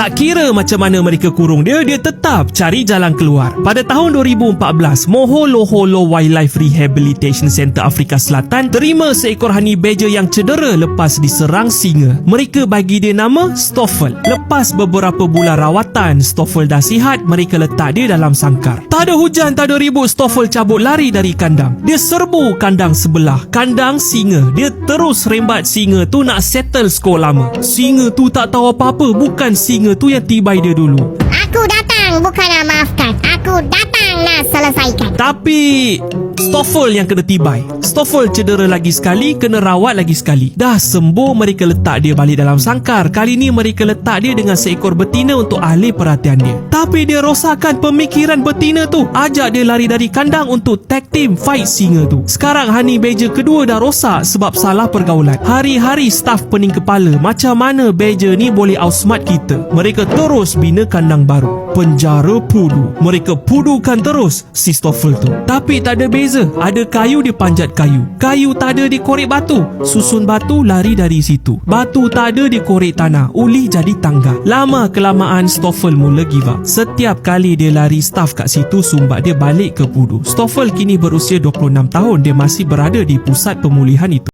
Tak kira macam mana mereka kurung dia, dia tetap cari jalan keluar. Pada tahun 2014, Moholoholo Wildlife Rehabilitation Center Afrika Selatan terima seekor honey badger yang cedera lepas diserang singa. Mereka bagi dia nama Stoffel. Lepas beberapa bulan rawatan, Stoffel dah sihat, mereka letak dia dalam sangkar. Tak ada hujan, tak ada ribut, Stoffel cabut lari dari kandang. Dia serbu kandang sebelah, kandang singa. Dia terus rembat singa tu nak settle skor lama. Singa tu tak tahu apa-apa, bukan singa tu yang tibai dia dulu. Aku datang bukan nak maafkan. Aku datang nak selesaikan. Tapi Stoffel yang kena tibai. Stoffel cedera lagi sekali Kena rawat lagi sekali. Dah sembuh mereka letak dia balik dalam sangkar. Kali ni mereka letak dia dengan seekor betina Untuk alih perhatian dia. Tapi dia rosakkan pemikiran betina tu. Ajak dia lari dari kandang Untuk tag team fight singa tu. Sekarang honey badger kedua dah rosak Sebab salah pergaulan. Hari-hari staff pening kepala Macam mana badger ni boleh outsmart kita? Mereka terus bina kandang baru. Penjara pudu Mereka pudukan terus si Stoffel tu. Tapi tak ada beza. Ada kayu dia panjat kayu. Kayu tak ada dia korek batu. Susun batu lari dari situ. Batu tak ada dia korek tanah. Uli jadi tangga. Lama kelamaan Stoffel mula give up. Setiap kali dia lari staff kat situ Sumbat dia balik ke pudu. Stoffel kini berusia 26 tahun. Dia masih berada di pusat pemulihan itu